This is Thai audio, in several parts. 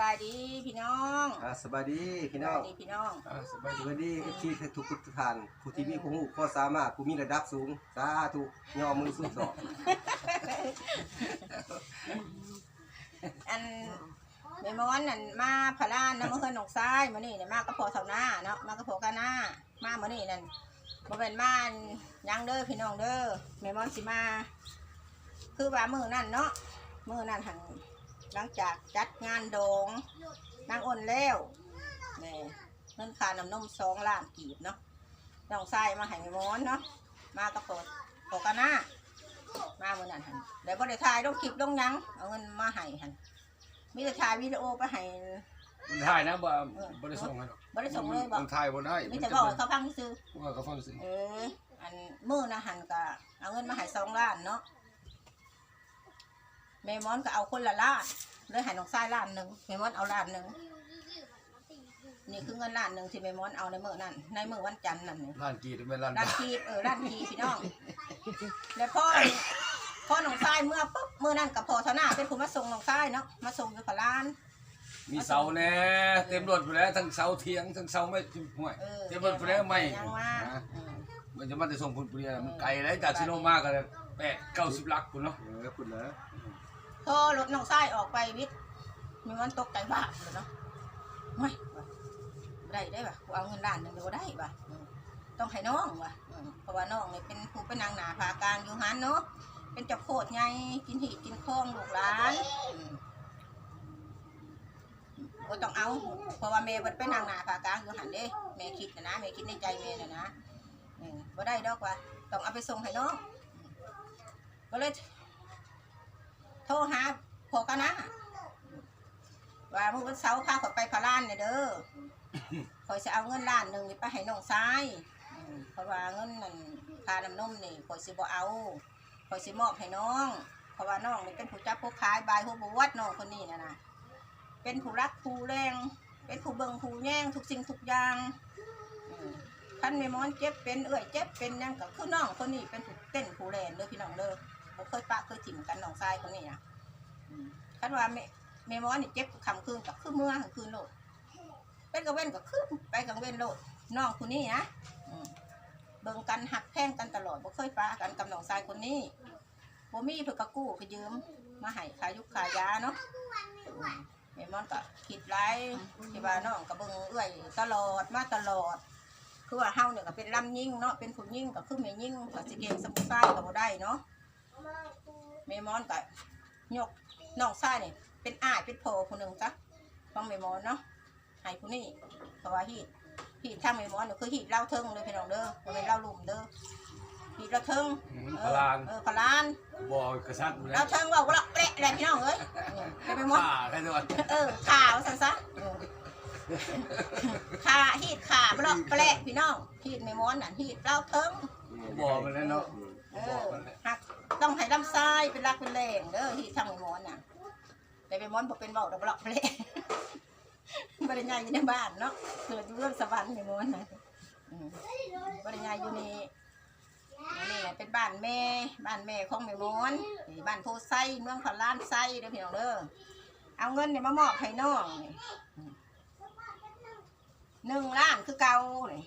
บายดีพี่น้องอ่าสบายดีพี่สน้อบางยดีพี่น้องอ่าสบายสดีวัสดีที่ทุกทุกท่านผู้ที่มีผู้หูข้อสามารถผู้มีระดับสูงสาธุย่อมือสู้สอบอันเมมอนนั่นมาพะลานน้ำมันเฮือนหนองซ้ายมื้อนี้เนี่ยมากระโพเท่าหน้าเนาะมากระโพกันหน้ามามื้อนี้นั่นบ่เป็นบ้านยังเด้อพี่น้องเด้อเมมอนสิมา คือว่ามื้อนั่นเนาะมื้อนั่นหัน หลังจากจัดงานโดงนางอ้นแล้วแหม่เงินค่าน้ำนมสองล้านกีบเนาะน้องซ้ายมาให้เมมอนเนาะมากระโพโพกันหน้ามาเมื่อนั้นหันเดี๋ยวบ่ได้ถ่ายลงคลิปลงหยังเอาเงินมาให้หันมีแต่ถ่ายวิดีโอไปให้มันถ่ายนะบ่บ่ได้ส่งให้หรอกบ่ได้ส่งเลยบ่มันถ่ายบ่ได้มีแต่บอกให้เขาฟังซื่อว่าเขาฟังสิเอออันมื้อนะหันก็เอาเงินมาให้สองล้านเนาะ แม่มอนก็เอาคนละล้านเลยให้น้องชายล้านหนึงแม่มอนเอาล้านหนึงนี่คือเงินล้านหนึงที่แม่มอนเอาในมื้อนั้นในมื้อวันจันทร์นั่นนี่ร้านกีดเป็นร้านร้านทีเออร้านทีพี่น้อง แล้วพ่อนี่พ่อหนองทรายเมื่อปุ๊บเมื่อนั่นกับพ่อเท่าหน้าเป็นผู้มาส่งหนองทรายเนาะมาส่งอยู่กับร้าน มีเสาแน่เต็มรถไปแล้วทั้งเสาเถียงทั้งเสาไม่ห่วยเออเต็มรถไปแล้วไม่ยังว่านะอืมมันจะมาจะส่งผลปุริยามันไกลแล้วจากชิโนมากันแปดเก้าสิบลักคุณเนาะ เออคุณเหร อพอรถหนองทรายออกไปวิทย์มีวันตกใจบ้าเลยเนาะไม่ได้ได้ป่ะกูเอาเงินล้านหนึ่งเดียวได้ป่ะต้องให้น้องว่ะเพราะว่าน้องเนี่ยเป็นผู้เป็นนางหนาผากลางอยู่หันเนาะเป็นจับโคตรไงกินหีกินข้องลูกหลานก็ต้องเอา เพราะว่าแม่เพิ่นเป็นนางหนาผากลางอยู่หันเด้แม่คิดนะนะแม่คิดในใจแม่นะนะเออบ่ได้ดอกว่า ต้องเอาไปส่งให้น้องก็เลย โทรหาพ่อกันนะ ว่ามื้อวันเสาร์พาข่อยไปพารานเนี่ยเด้อข่อยจะเอาเงินล้านหนึงนี่ไปให้น้องชายอืมเพราะว่าเงินนั่นค่าน้ำนมนี่ข่อยสิบ่เอาข่อยสิมอบให้น้อง เพราะว่าน้องนี่เป็นผู้จับผู้ขายบายผู้บวชน้องคนนี้น่ะนะเป็นผู้รักผู้แรง เป็นผู้เบิงผู้แย่งทุกสิ่งทุกอย่างอืมท่านแม่มอนเจ็บเป็นเอื่อยเจ็บเป็นหยังก็คือน้องคนนี้เป็นผู้เต้นผู้แรงเด้อพี่น้องเด้อ บ่เคยปะเคยถิ่มกันน้องชายคนนี้นะอืมคันว่าแม่แม่มอนนี่เจ็บคำคืนก็คือเมื่อคืนโลดเป็นกลางเว้นก็คือไปกลางเว้นโลดน้องคนนี้นะเบิ่งกันหักแพงกันตลอดบ่เคยปะกันกับน้องชายคนนี้บ่มีเพิ่นก็กู้ก็ยืมมาให้ขายุกขายาเนาะแม่มอนก็คิดไรที่ว่าน้องก็เบิ่งเอื้อยตลอดมาตลอด คือว่าเฮาเนี่ยก็เป็นลำยิ่งเนาะเป็นผู้ยิ่งก็คือแม่ยิ่งก็สิเกงสมุทรไส้ก็บ่ได้เนาะ แม่มอนก็ยกน้องไส้นี่เป็นอ้ายเป็นพ่อผู้หนึงจ้ะของแม่มอนเนาะให้ผู้นี้เพราะว่าฮีดฮีดทางแม่มอนนี่คือฮีดเล่าเทิงเลยพี่น้องเด้อบ่แม่นเล่าลุ่มเด้อฮีดเล่าเทิงอืมเอพอลานเออพลานบ่กระชัดอยู่แล้เล่าวเทิงเว่าก็ละเละแหละพี่น้องเอ้ยเออให้แม่มอน ข่าแค่ตัวเออข่าวซะซะขาฮีดขาบล็อกแปลกพี่น้องฮีดไม่ม้อนน่ะฮีดเล่าเทิงบ่มันแล้วเนาะเอบ่อมันแล้วหัก ต้องให้ลำไส้เป็นรักเป็นแรงเด้อฮีดทางไม่ม้อนน่ะ แต่ไม่ม้อนบอกเป็นเบาดอกบล็อกแปลกบริญญาอยู่ในบ้านเนาะเกิดอยู่เรื่องสวรรค์ไม่ม้อนน่ะอืมบริญญาอยู่นนี่แหละเป็นบ้านแม่ บ้านแม่ของแม่มอนนี่บ้านโพไซเมืองพารล้านไซเด้อพี่น้องเด้อเอาเงินเนี่ยมามอบให้น้องนี่หนึ่งล้านคือเก่าเลย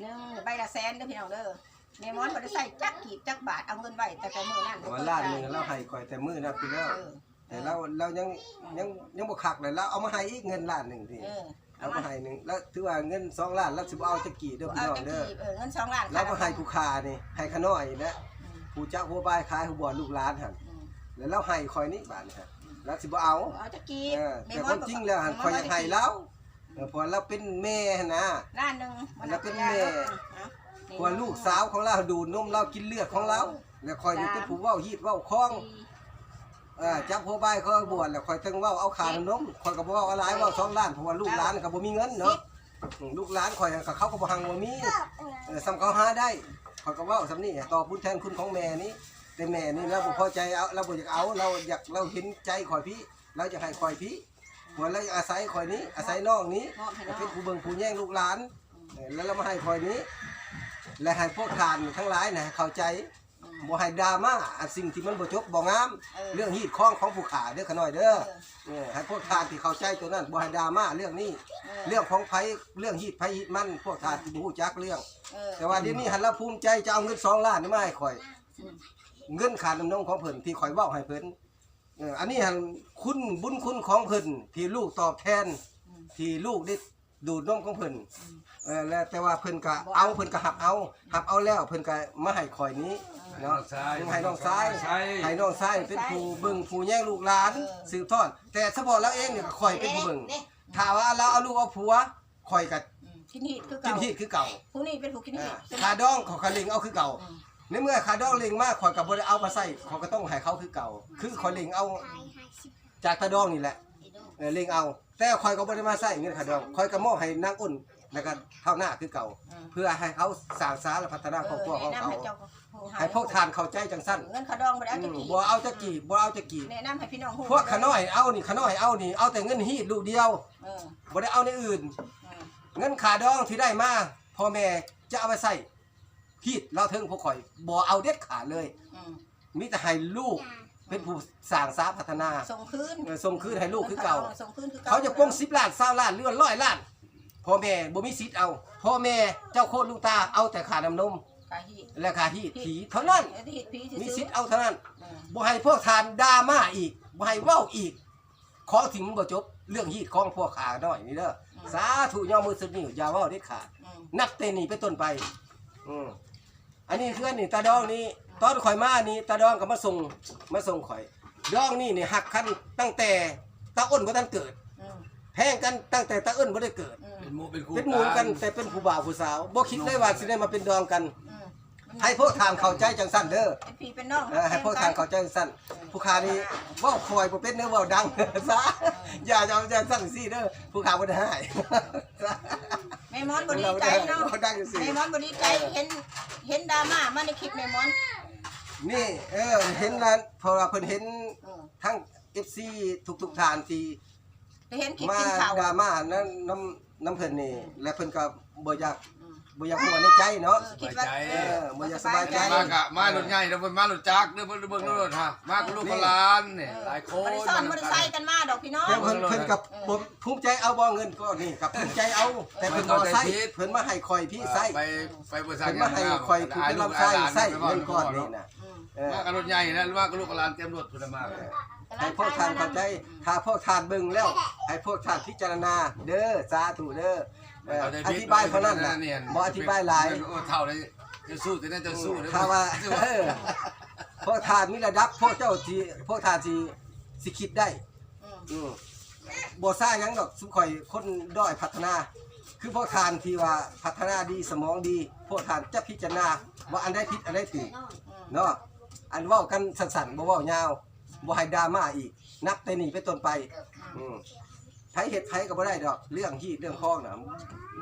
หนึ่งใบละแสนเด้อพี่น้องเด้อ แม่มอนบ่ได้ใส่จักกีบจักบาทเอาเงินไว้แต่แต่มื้อนั้นบ่วันเคยล้านหใส่นึงเราให้ก่อยแต่มือนะพี่แล้วเออแต่เราเรายังยังยังบ่คักเลยเราเอามาให้อีกเงินล้านหนึงพี่เออเอาเอามามาให้หนึงแล้วถือว่าเงินสองล้านเราสิบ่เอาจักกี่เด้อพี่เอาน้องจักเด้อ กีบเออเงินสองล้านเราก็ให้ผู้ค้านี่ให้ขน้อยนะอืมผู้เจ้าผู้บายขายผู้บ่ลูกหลานหั่นอืมแล้วเราให้คอยนี้บาดนี่ฮะแล้วสิบ่เอาเอาจักกีบเออแม่แต่มคอนวามจริงแล้วหันคอยอยากให้เราเออเพราะเราเป็นแม่หั่นนะ ล้านหนึงแล้วเป็นแม่ เอานี่เพราะว่าลูกสาวของเราดูดนมเรากินเลือดของเราแล้วคอยนี่เป็นผู้เว้าฮีดเว้าคล้องสี่เออจับหัวบายเขาบวชแล้วคอยถึงเว้าเอาขาน้ำนมคอยก็บ่เว้าอะไรเว้าสองล้านเพราะว่าลูกหลานก็บ่มีเงินเนาะอืมลูกหลานคอยก็เขาก็บ่หังบ่มีเออซ้ำเขาหาได้คอยก็เว้าซ้ำนี่ต่อบุญแทนคุณของแม่นี้แต่แม่นี่เราบ่พอใจเอาเราบ่อยากเอาเราอยากเราเห็นใจคอยพี่เราอยากให้คอยพี่หัวเราอยากอาศัยคอยนี้อาศัยน้องนี้มอบให้น้องเป็นผู้เบิ่งผู้แย่งลูกหลานเออแล้วเรามาให้คอยนี้ และให้พวกทานทั้งหลายนะเข้าใจอืมบ่ให้ดราม่าอันสิ่งที่มันบ่จบบ่งามเออเรื่องฮีดข้องของผู้ขาเด้อขะน้อยเด้อเออเออให้พวกทานที่เข้าใจตัวนั้นบ่ให้ดราม่าเรื่องนี้ เรื่องของไผเรื่องฮีดไผฮีดมัน พวกทานที่บ่ฮู้จักเรื่องเออแต่ว่าเดี๋ยวนี้หันละภูมิใจจะเอาเงิน2ล้านนี่มาให้ข่อยอืมเงินค่าน้ำนมของเพิ่นที่ข่อยเว้าให้เพิ่นเอออันนี้หันคุณบุญคุณของเพิ่นที่ลูกตอบแทนอืมที่ลูกได้ดูดนมของเพิ่นอืม เออแล้วแต่ว่าเพิ่นก็เอาเพิ่นก็หับเอาหับเอาแล้วเพิ่นก็มาให้ข่อยนี้เนาะให้น้องชายใช่ให้น้องชายเป็นผู้เบิ่งผู้แย่งลูกหลานเออสืบทอดแต่เฉพาะเราเองเนี่ยก็ข่อยเป็นผู้เบิ่งถ้าว่าเราเอาลูกเอาผัวข่อยก็อืมกินฮีดคือกิเก่านฮีดคือเก่าผู้นี้เป็นผู้กินฮีอ่าดใช่ไหมคาดองของคาลิงเอาคือเก่าอืมในเมื่อคาดองเล็งมากข่อยก็บ่ได้เอามาใส่ข่อยก็ต้องให้เขาคือเก่า คือข่อยเล็งเอาจากตาดองนี่แหละเออเล็งเอา แต่ข่อยก็บ่ได้มาใส่เงินคาดองข่อยก็มอบให้นางอุ่น แล้วก็เท่าหน้าคือเก่า อืมเพื่อให้เขาสร้างสารและพัฒนาครอบครัวของแนะนำเขาให้เจ้าผู้ให้พวกทานเข้าใจจังสั้นเงินขาดองบ่ได้เอาอืจะมกี่บ่เอาจะกี่บ่เอาจะกี่ แนะนำให้พี่น้องฮู้พวกขน้อยเอานี่ขน้อยเอานี่เอาแต่เงินฮีดลูกเดียวเออบ่ได้เอาในอื่น เออเงินขาดองที่ได้มาพ่อแม่จะเอาไปใส่ฮีดเราถึงพวกข่อยบ่เอาเด็ดขาดเลย อืมมีแต่ให้ลูกเป็นผู้สร้างสาพัฒนาส่งคืนเออส่งคืนให้ลูกคือเก่า ส่งคืนคือเก่าเขาจะปลง10ล้าน20ล้านหรือว่า100ล้าน พ่อแม่บ่มีสิทธิ์เอาพ่อแม่เจ้าโคตรลูกตาเอาแต่ค่าน้ำนมกาฮีดและค่าฮีดผีเท่านั้นเออที่ฮีดผีมีซื้อสิทธิ์เอาเท่านั้นเออบ่ให้พวกทานดราม่าอีกบ่ให้เว้าอีก ขอถึงบ่จบเรื่องฮีดของพวกขาน้อยนี่เด้ออสาธุย่อมือสุดนิ้วอย่าเว้าเด็ดขาดอืมนับแต่นี้ไปต้นไป อืมอันนี้คืออันนี้ตาดองนี่ตอนข่อยมานี่ตาดองก็มาส่งมาส่งข่อย ดองนี่นี่หักคันตั้งแต่ตาอ้นบ่ทันเกิดอืมแพงกันตั้งแต่ตาอ้นบ่ได้เกิด อืม เป็นหมูเป็นคู่เป็นหมูลกันแต่เป็นผู้บ่าวผู้สาวบ่คิดเลยว่าสิได้มาเป็นดองกัน อืมให้พวกทานเข้าใจจังซั่นเด้อเป็นพี่เป็นน้องเออให้พวกทานเข้าใจสั้นผู้ขานี่เว่าคอยบ่เป็นเนื้อเว่าดัง ซะอย่าจะเอาใจสั้นสิเด้อผู้ขาบ่ได้ให้ แม่มอนบ่ดีใจเนาะเราดังสิ แม่มอนบ่ดีใจเห็นเห็นดราม่ามาในคลิปแม่มอนนี่เออเห็นแล้วเพอเพิ่นเห็นอืมทั้ง FC ทุกๆทานที่ ไปเห็นคลิปมากินข้าวดราม่านั้นน้ำ น้ำเพิ่นนี่และเพิ่นก็บ่อยากอืมบ่อยากม่วนในใจเนาะคิดว่าเออบ่อยากสบายใจ มากะมารถใหญ่แล้วเพิ่นมารถจักรเด้อเพิ่นเบิ่งรถฮะมากับลูกกับหลานนี่หลายคนบ่ได้ซ่อนบ่ได้ใส่กันมาดอกพี่น้องเดี๋ยวเพิ่นเพิ่นกับบ่ภูมิใจเอาบ่เงินก็นี่กับภูมิใจเอา แต่เพิ่นบ่ใส่เพิ่นมาให้คอยพี่ใส่ไปไปบริษัทเพิ่นมาให้คอยคือเป็นลำไส้ใส่เงินก้อนนี่นะอืมเออมากับรถใหญ่นะหรือว่ากับลูกกับหลานเตรียมรถพุ่นมา ให้พวกทานเข้าใจถ้าพวกทานเบิ่งแล้ว ให้พวกทานพิจารณา เด้อสาธุเด้อเอออธิบายเท่านั้นน่ะบ่อธิบายหลาย โอ้เท่าเลยจะสู้แต่นั่นจะสู้เด้อถ้าว่าเออพวกทานมีระดับพวกเจ้าที่พวกทานสิสิคิดได้อืมอืมบ่ซ่าหยังดอกสุข่อยคนด้อยพัฒนา คือพวกทานที่ว่าพัฒนาดีสมองดี พวกทานจะพิจารณาว่าอันใดผิดอันใดถูกอืมเนาะอันเว้ากันสั้นๆบ่เว้ายาว บ่ให้ดราม่าอีก นับแต่นี้เป็นต้นไป อืมไผเฮ็ดไผก็บ่ได้ดอก เรื่องฮีดเรื่องคองน่ะ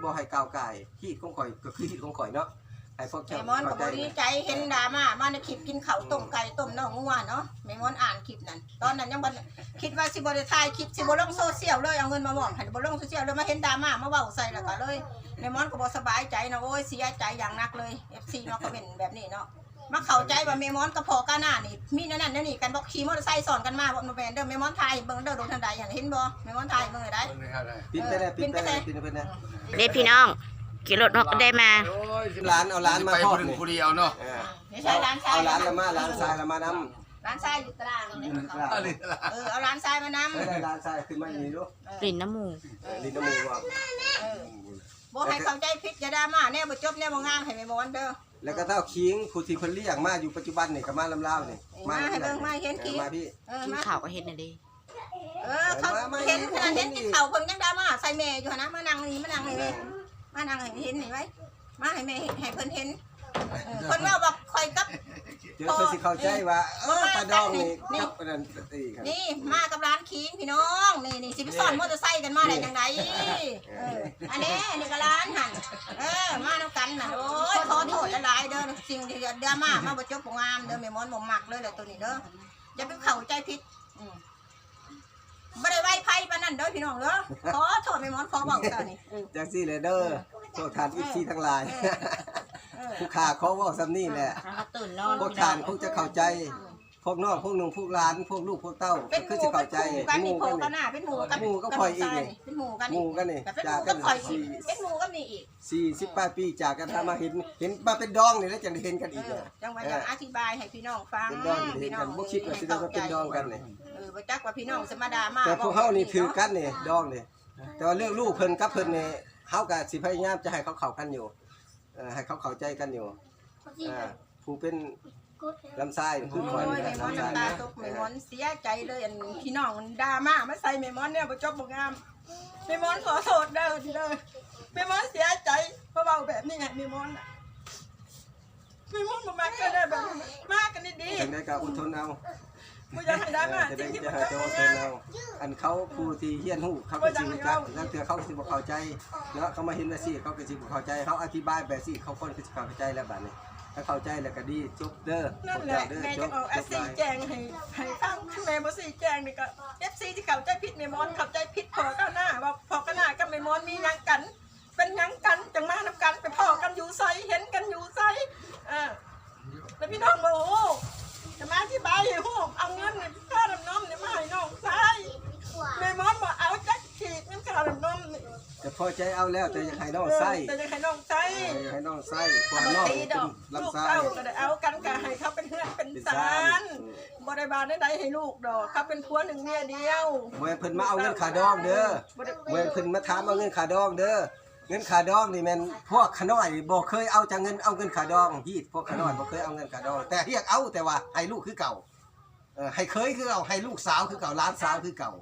บ่ให้ก้าวไก่ฮีดของข่อยก็คือฮีดของข่อยเนาะให้พวกแม่เจ้ามอนก็เข้าใจบ่ดีใจเห็นดราม่ามาในคลิปกินข้าวต้มไก่ต้มน่องงัวเนาะแม่มอนอ่านคลิปนั้น ตอนนั้นยังบ่คิดว่าสิบ่ได้ถ่ายคลิปสิบ่ลงโซเชียลเลยเอาเงินมามอบให้บ่ลงโซเชียลเลยมาเห็นดราม่ามาเว้าใส่แล้วก็เลยแม่มอนก็บ่สบายใจนะโอ้ยเสียใจอย่างหนักเลย FC เนาะก็เป็นแบบนี้เนาะ มาเข้าใจว่าแม่มอนกับพ่อกาหน้านี่มีนั่นนั่นนี่กันบอกขี่มอเตอร์ไซค์สอนกันมาบ่แม่นเด้อแม่มอนถ่ายเบิ่งเด้อโดนทางใดอย่างเห็นบ่แม่มอนถ่ายเบิ่งได้เบิ่งเลยครับได้ ปิดไปเลยปิดไปเลยปิดไปเลยเด็พี่น้องขี่รถก็ได้มาโอ้ยร้านเอาร้านมาไปทอดผู้หนึ่งนี่ผู้เดียวเนาะเออไม่ใช่ร้านชาย เอาร้านละมาร้านทรายละมานำร้านชายอยู่ตารางตรงนี้อันนี้ล่ะเออเอาร้านชายมานำได้ร้านทรายขึ้นมาอย่างนี้ดูกลิ่นน้ำหมูเออลิ้นน้ำมูกว่า เออบ่ให้เข้าใจผิดอย่าดราม่าแน่บ่จบแน่บ่งามให้แม่มอนเด้อ แล้วก็เต้าคิงผู้ที่เพิ่นเรียกมาอยู่ปัจจุบันนี่ก็มาลำลาวนี่มาให้เบิ่งมาเห็นคิงมาพี่ เออกินมาข่าวก็เห็นน่ะดิเออเขามามาเห็นขนาดเห็เห็นนอีกิกนข้าวเพิ่นยังดราม่าใส่แม่อยู่หั่นนะมานั่งนี่มานั่งนี่เว้ยมานั่งให้เห็นนี่ไว้มาให้แม่ให้เพิ่นเห็นเออเพิ่นว่าบอกคอยกับ เดี๋ยวเพิ่นสิเข้าใจว่าเออปลาดองนี่นี่ กับอันนั้นตีกันนี่มากับร้านคิงพี่น้องนี่นี่สิไปซ่อนมอเตอร์ไซค์กันมาได้จังไดเอออันนี้นี่ก็ร้านหั่นเออมานํกันน่ะโอ้ยขอโทษ หลายๆเด้อสิ่งที่ดราม่ามาบ่จบบ่งามเด้อแม่มอนบ่มักเลยแหละตัวนี้เด้ออย่าไปเข้าใจผิดอืมบ่ได้ไว้ไพ่ปานนั้นเด้อพี่น้องเด้อขอโทษแม่มอนขอเว้าซะนี่จังซี่เลยเด้อพวกทานอีกที่ทั้งหลายเอเออผู้ขาเขาเว้าซ้ำนี่แหละ เขาตื่นนอน พวกทานพวกจะเข้าใจ พวกน้องพวกหนุ่มพวกหลานพวกลูกพวกเต้าเป็นหคือมู่จะกัเข้านใจกันหนี่มู่โผล่กันกันหน้าเป็นหมู่กันหมู่ก็ปล่อยอีกนี่เป็นหมู่กันหมู่กันนี่แต่เป็นหจากมู่กัก็นปล่อยสี่อีกเป็นหมู่ก็มีอีกสี่สิบแปดปีจากกันถ้ามาเห็นเห็นมาเป็นดองนี่แล้วจะได้เห็นกันอีกเอเนี่อยจังหวะจะอธิบายให้พี่น้องฟังเป็นดองจะได้เห็นกันบ่คิดว่าสิได้มาเป็นดองกันนี่เออบ่จักว่าพี่น้องสมาดามาแต่พวกเฮานี่ถือกันนี่ดองนี่แต่ว่าเรื่องลูกเพิ่นกับเพิ่นนี่เฮาก็สิพยายามจะให้เขาเข้ากันอยู่เออให้เขาเข้าใจกันอยู่อ่าผู้เป็น ลำไส้คือโอ้คอยยนี่แม่แหละมอนลำไส้น้ำตาตกแม่มอนเสียใจเลยอันพี่น้องมันด่ามามาใส่แม่มอนเนี่ยบ่จบบ่งามแม่มอนขอโทษเด้อทีเด้อแม่มอนเสียใจเพราะเว้าแบบนี้ไงแม่มอนน่ะแม่มอนบ่มากันได้แบบนี้มากันดีจังได๋ก็อดทนเอาๆบ่อยากให้ด่ามาจะจได้ริงๆจะบ่ให้จบเจ้าบ่เพิ่นงาม เอาอันเขาผู้ที่เฮียนฮู้เขาก็สิรู้จักนั่นเถื่อเขาสิบ่เข้าใจเนาะเขามาเห็นว่าสิเขาก็สิบ่เข้าใจ เขาอธิบายแบบสิเขาคนก็สิเข้าใจแล้วบัดนี้ ถ้าเข้าใจแล้วก็ดีจบเด้อนั่นแหละเด้อแม่จจะบเอาจอาบซีไปแจงให้ให้ฟังแม่บ่ซีแจงนี่ก็ FC ที่เข้าใจผิดแม่มอนเข้าใจผิดพอก็หน้าว่าพอก็หน้ากับแม่มอนมีหยังกัน เป็นหยังกันจังมานํกันไปพ่อกันอยู่ไสเห็นกันอยู่ไสเออแล้วพี่น้องบอกโอ้จะมาอธิบายให้ฮู้เอาเงินนี่ค่าดำน้ำนี่มาให้น้องใช้แม่มอนบ่เอาจักขีดเงินค่าดำน้ำนี่ จะ พอใจเอาแล้วแต่อยากให้น้องไส้แต่จะให้น้องใช้อยากให้น้องไส้ควาบ่มน้องตีเป็นดอกลูลำกไส้เต้าก็ได้เอากันก็ให้เขาเป็นเพื่อนเป็นเป็นสาสารรบริบาลได้ให้ลูกดอกเขาเป็นผัวหนึ่งเมียเดียวเมื่อเพิ่นมาเอาเงินขาดองเด้อเมื่อเพิ่นมาถามเอาเงินขาดองเด้อเงินขาดองนี่แม่นพวกขน้อยบ่เคยเอาจากเงินเอาเงินขาดองฮีดพวกขน้อยบ่เคยเอาเงินขาดอง แต่เรียกเอาแต่ว่าให้ลูกคือเก่าเออให้เคยคือเก่าให้ลูกสาวคือเก่าหลานสาวคือเก่า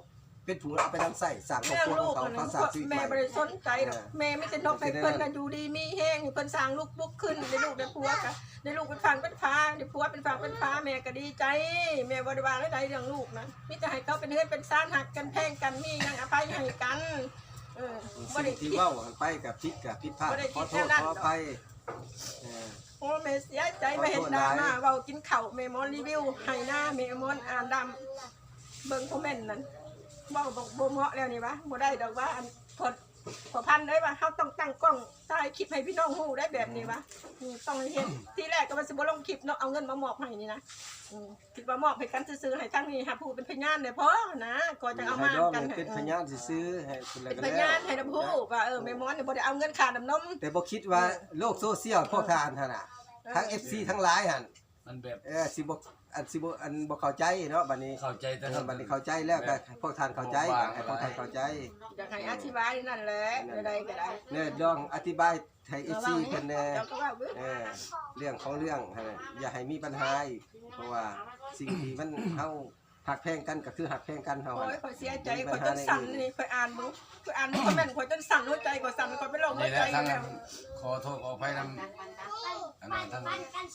เป็นผัวเอาไปนำใส่สร้างครอบเรื่องครัวลูขกองเขาอันเขานั้นสร้างชีวิตใหแม่ม่ บริสนใจดอกแม่ไม่จะนกให้เพิ่นน่ะอยู่ดีมีแห้งเพิ่นสร้างลูกปุ๊กขึ้นได้ลูกได้ผัวกันได้ลูกเป็นฟังเป็นฟ้าได้ผัวเป็นฟังเป็นฟ้าแม่ก็ดีใจ แม่บริบาลได้เรื่องลูกนะมิจะให้เขาเป็นเพื่อนเป็นซ่านหักกันแพงกันมียังอภัยให้กันเออบ่ได้สิ่งที่คิดเว้ากันไปกับผิดกับผิดพลาดบ่ได้ขคิอดโทษแนวนั้นขออภัยเออโอ้แม่เสียใจไม่เห็นดราม่าเว้ากินข้าวแม่มอนรีวิวให้หน้าแม่มอนอ่านดำเบิ่งคอมเมนต์นั้น เว้าบอกบ่เหมาะแล้วนี่วะบ่ได้ดอกว่าอันพอพอพันได้ว่าเฮาต้องตั้งกล้องถ่ายคลิปให้พี่น้องฮู้ได้แบบนี้วะอืมต้องให้เห็นทีแรกก็ว่าสิบ่ลงคลิปเนาะเอาเงินมามอบให้นี่นะอืมคิดว่ามอบให้กันซื่อๆให้ทั้งนี้หาผู้เป็นพยานได้พอนะก็จะเอาให้มาดองกันเป็นพยานซื้อๆให้คุณแล้วเป็นก็พแล้วยานให้รับรู้ว่าเออแม่มอนเนี่ยบ่ได้เอาเงินค่าน้ำนม แต่บ่คิดว่าโลกโซเชียลพวกทหานหั่นน่ะทั้ง FC ทั้งหลายหั่นมันแบบ เออสิบ่ อันสิบ่อันบ่เข้าใจเนาะบัดนี้เข้าใจแต่ เออบัดนี้เข้าใจแล้วก็ให้พวกท่านเข้าใจให้พวกท่านเข้าใจอยากให้อธิบายนั่นแหละใดๆก็ได้เนี่ยลองอธิบายให้ FC เพิ่นแหน่เจ้าก็ว่าเว้ยเออเรื่องของเรื่องหั่นน่ะอย่าให้มีปัญหาอีกเพราะว่าสิ่งที่มัน เฮา หักแพงกันก็คือหักแพงกันเฮาโอ้หั่นยน่ะข่อยเสียใจข่อยจนสั่นนี่ข่อยอ่านมึงข่อยอ่านมึงคอมเมนต์ข่อยจนสั่นหัวใจข่อยสั่นข่อยเป็นโรคหัวนี่แหใจละทั้งแล้นั้นวขอโทษขออภัยนำอันนั้นทั้ง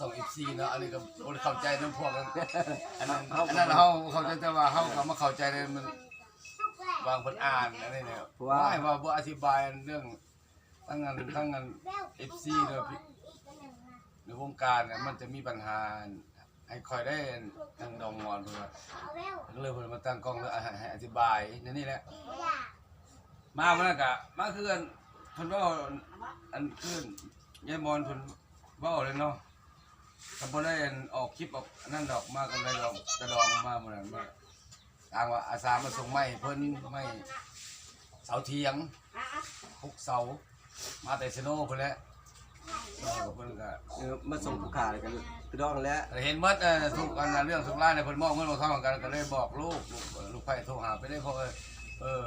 ส่งอีซีเนาะอันนี้ก็บ่ได้เข้าใจนำพวกนั้นอันนั้นอันนั้นเฮาเข้าใจแต่ว่าเฮาก็มาเข้าใจในมันวางเพิ่นอ่านอันนี้เนี่ยไม่ว่าบ่อธิบายเรื่องทั้งนั้นทั้งนั้น FC เนาะพี่ในวงการเนี่ยมันจะมีปัญหา ให้คอยได้ทางดองงอนเพิ่นว่าก็เลยเพิ่นมาตั้งกล้องแล้วให้ให้อธิบายนั่นนี่แหละ มามันนนกะมาคืออันเพิ่นเว้าอันคืนยายมอนเพิ่นเว้าเลยเนาะก็บ่ได้อันออกคลิปออกอันนั่นดอกมากันเลยดอกกระดองมามื้อนั้นมาทางว่าอาสามาส่งไม้ให้เพิ่นไม้เสาเทียงหกเสามาแต่ชโนเพิ่นแหละ เพิ่นก็เออมาส่งผู้ขาเลยกันคือดองแล้วเห็นหมดเออทุกอันนั้นเรื่องทุกรายเนี่ยเพิ่นมอบเงินมาทองกันก็เลยบอกลูกลูกไผโทรหาไปได้เพราะเออ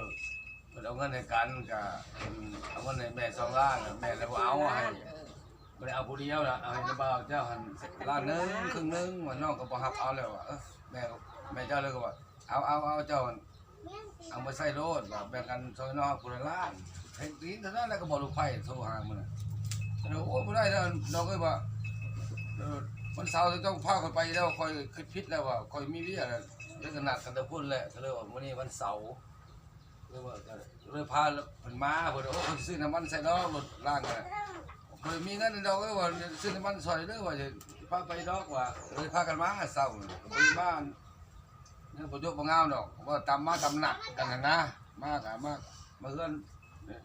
เพิ่นเอาเงินให้กันก็เพิ่นเอาเงินให้แม่สองล้านแม่เลยบ่เอาให้บ่ได้เอาผู้เดียวน่ะเอาให้น้าบ่าวเจ้าหันล้านนึงครึ่งหนึงว่าน้องก็บ่รับเอาแล้วว่าแม่แม่เจ้าเลยก็ว่าเอาเอาเอาเจ้าเอามาใส่โลดว่าแบ่งกันซอยน้องคนละล้านเฮ็ดดีเท่านั้นแล้วก็บอกลูกไผโทรหามื้อน่ะ แล้วโอ้บ่ได้แล้วน้องก็ว่าวันเสาร์จะต้องพาคนไปแล้วคอยคิดพิษแล้วว่าคอยมีเรียกเรื่องหนักกันตะพุ่นแหละก็เลยว่าวันนี้วันเสาร์เลยว่าเลยพาเพิ่นมาเพิ่นโอ้คนซื้อน้ำมันใส่ดอกรถล่างกันเพิ่นมีเงินดอกก็ว่าซื้อน้ำมันซอยเด้อว่าจะพาไปดอกว่าเลยพากันมาเสาร์ก็บ่บ้านเนี่ยบ่ยกบ่งามดอกว่าตามมาตามหนักกันนะนะมากอะมากมาเฮือนเนี่ย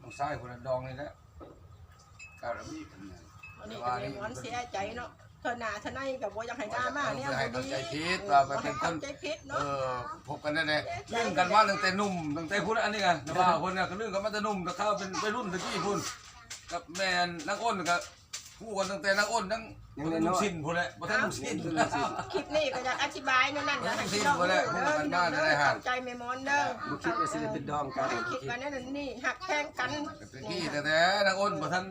น้องชายคนนั้นดองนี่แหละ ก็มีเพิ่นน่ะอันนี้ก็เป็นวันเสียใจเนาะเธอหนาเธอในกับบ่อยากให้ดราม่าเนี่ยให้บ่เข้าดีใจผิดว่าไปเป็นคนใจผิดเอเนาะอพบกันได้เลยลื่นกันว่าตั้งแต่หนุ่มตั้งแต่พุ่นอันนี้ไงแต่ว่าคนเนี่ยก็ลื่นกันมาแต่หนุ่มแต่เขาเป็นไปรุ่นตะกี้พุ่นกับแม่นักอ้นก็คู่กันตั้งแต่นักอ้นทั้ง นุ่งสิ้นพุ่นแหละบ่ทันนุ่งสิ้น คลิปนี้ก็อยากอธิบายนั่นนั่นนะให้พี่น้องรู้เด้อพี่น้องเด้อเข้าใจแม่มอนเด้อบ่คิดว่าสิได้เป็นดอมกันคิดว่านั่นนะนี่หักแพงกันตะกี้แต่แต่นักอ้นบ่ทัน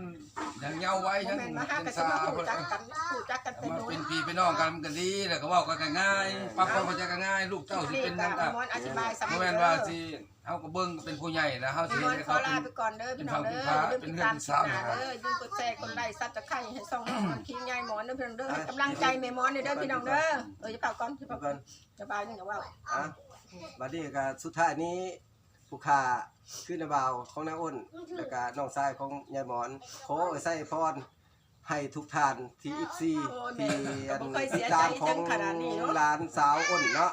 ยังเยาว์ไว้บ่ยังแม่นมาหาเป็กันนสิสามาวพูดจักกันพูดจักกันเป็นมาโดเป็นนพี่เป็นน้องกันมันก็ดีแล้วก็เว้ากันง่ายปรับความเข้าใจกันง่าย ลูกเจ้าสินี่เป็นก็นั่นก็มอนอธิบายสำบ่แม่นว่าสิเฮาก็เบิ่งเป็นผู้ใหญ่นะเฮาสิพี่มอนให้ขอเขาเป็ลาน ไปก่อนเด้อพี่น้องเด้ออย่าลืมติดตามคลิปหน้าเด้ออย่าลืมกดแชร์กดไลค์ซับสไครต์ให้ส่องมันคิงยายหมอนเด้อพี่น้องเด้อให้กำลังใจแม่หมอนเด้อพี่น้องเด้อเออจะเป่าก่อนจะเป่าก่อนจะเป่ายังจะว่าอะบัดนี้ก็สุดท้ายนี้ผู้ค่าคือนาบ่าวของนางอ้นแล้วก็น้องชายของยายหมอนขอไว้ใส่พรให้ทุกท่านที่อีซีที่อันติดตามของหลานสาวอ้นเนาะ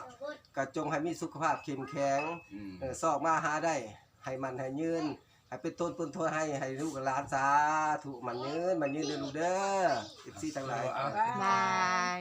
ก็จงให้มีสุขภาพเข้มแข็งอืมเออสอบมาหาได้ ให้มันให้ยืน ให้เป็นต้นเป็นตัวให้ให้ลูกหลานสาถูกมันยืนมันยืนเด้อลูกเด้ออีซีทั้งหลาย บาย